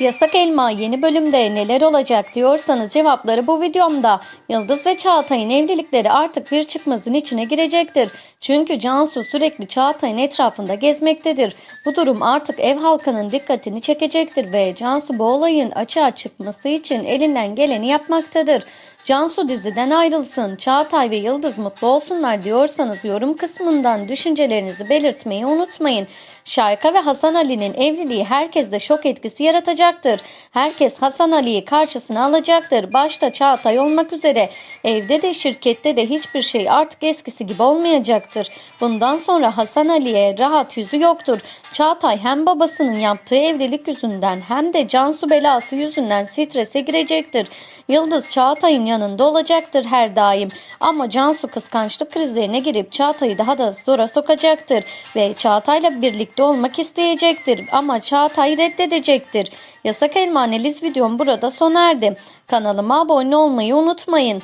Yasak Elma yeni bölümde neler olacak diyorsanız cevapları bu videomda. Yıldız ve Çağatay'ın evlilikleri artık bir çıkmazın içine girecektir. Çünkü Cansu sürekli Çağatay'ın etrafında gezmektedir. Bu durum artık ev halkının dikkatini çekecektir ve Cansu bu olayın açığa çıkması için elinden geleni yapmaktadır. Cansu diziden ayrılsın, Çağatay ve Yıldız mutlu olsunlar diyorsanız yorum kısmından düşüncelerinizi belirtmeyi unutmayın. Şayka ve Hasan Ali'nin evliliği herkeste şok etkisi yaratacaktır. Herkes Hasan Ali'yi karşısına alacaktır. Başta Çağatay olmak üzere evde de şirkette de hiçbir şey artık eskisi gibi olmayacaktır. Bundan sonra Hasan Ali'ye rahat yüzü yoktur. Çağatay hem babasının yaptığı evlilik yüzünden hem de Cansu belası yüzünden strese girecektir. Yıldız Çağatay'ın yanında olacaktır her daim. Ama Cansu kıskançlık krizlerine girip Çağatay'ı daha da zora sokacaktır. Ve Çağatay'la birlikte olmak isteyecektir. Ama Çağatay reddedecektir. Yasak Elma analiz videom burada sona erdi. Kanalıma abone olmayı unutmayın.